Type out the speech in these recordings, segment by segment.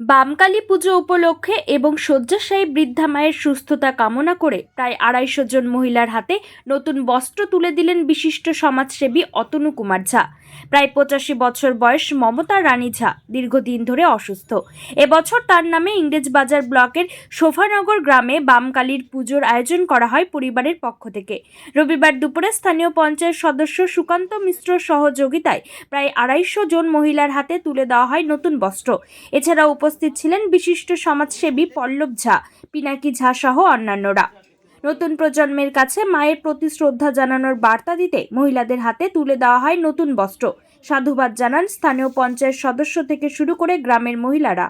বামকালী পুজো উপলক্ষে এবং শয্যাশায়ী বৃদ্ধা মায়ের সুস্থতা কামনা করে প্রায় আড়াইশো জন মহিলার হাতে নতুন বস্ত্র তুলে দিলেন বিশিষ্ট সমাজসেবী অতনু কুমার ঝা। প্রায় পঁচাশি বছর বয়স মমতা রানী ঝা দীর্ঘদিন ধরে অসুস্থ। এবছর তার নামে ইংরেজবাজার ব্লকের শোভানগর গ্রামে বামকালীর পুজোর আয়োজন করা হয় পরিবারের পক্ষ থেকে। রবিবার দুপুরে স্থানীয় পঞ্চায়েত সদস্য সুকান্ত মিশ্র সহযোগিতায় প্রায় আড়াইশো জন মহিলার হাতে তুলে দেওয়া হয় নতুন বস্ত্র। এছাড়া উপস্থিত ছিলেন বিশিষ্ট সমাজসেবী পল্লব ঝা, পিনাকি ঝা সহ অন্যান্যরা। নতুন প্রজন্মের কাছে মায়ের প্রতি শ্রদ্ধা জানানোর বার্তা দিতে মহিলাদের হাতে তুলে দেওয়া হয় নতুন বস্ত্র। সাধুবাদ জানান স্থানীয় পঞ্চায়েত সদস্য থেকে শুরু করে গ্রামের মহিলারা।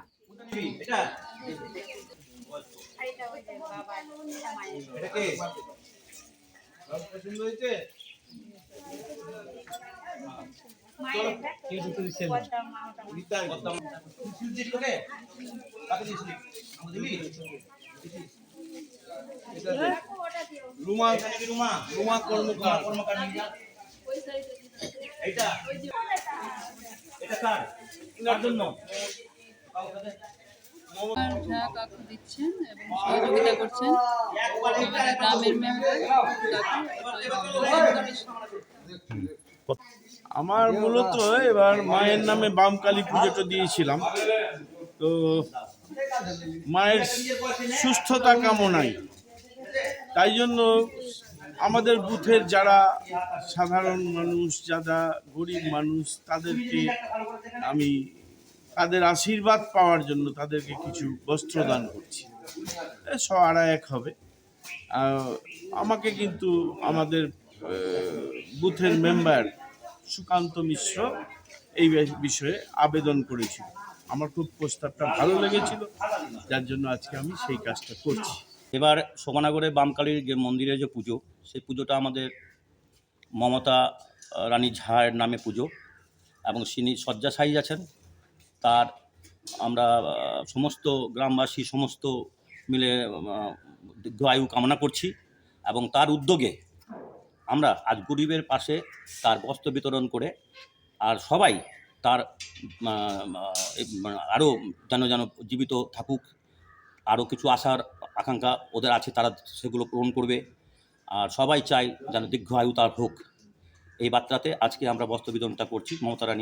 এটা। রুমা রুমা? রুমা কর্মকার। কর্মকার নিয়ে এটা কার? কার জন্য? কাকু দিচ্ছেন এবং সহযোগিতা করছেন। গ্রামের মেম্বার আমার মূলত এবার মায়ের নামে বাম কালী পুজোটা দিয়েছিলাম। তো মায়ের সুস্থতা কামনাই তাই জন্য আমাদের বুথের যারা সাধারণ মানুষ যারা গরিব মানুষ তাদেরকে আমি তাদের আশীর্বাদ পাওয়ার জন্য তাদেরকে কিছু বস্ত্র দান করছি শ আড়াই এক হবে। আমাকে কিন্তু আমাদের বুথের মেম্বার সুকান্ত মিশ্র এই বিষয়ে আবেদন করেছিল। আমার খুব প্রস্তাবটা ভালো লেগেছিল, যার জন্য আজকে আমি সেই কাজটা করছি। এবার শোভানগরে বামকালীর যে মন্দিরে যে পুজো, সেই পুজোটা আমাদের মমতা রানী ঝায়ের নামে পুজো, এবং তিনি শয্যাশায়ী আছেন, তার আমরা সমস্ত গ্রামবাসী, সমস্ত মিলে আয়ু কামনা করছি, এবং তার উদ্যোগে আমরা আজ গরিবের পাশে তার বস্ত্র বিতরণ করে আর সবাই তার আরও যেন যেন জীবিত থাকুক আরও কিছু আশার আকাঙ্ক্ষা ওদের আছে, তারা সেগুলো পূরণ করবে। আর সবাই চাই যেন দীর্ঘ আয়ু তার হোক। এই বার্তাতে আজকে আমরা বস্ত্র বিতরণটা করছি। মমতা রানী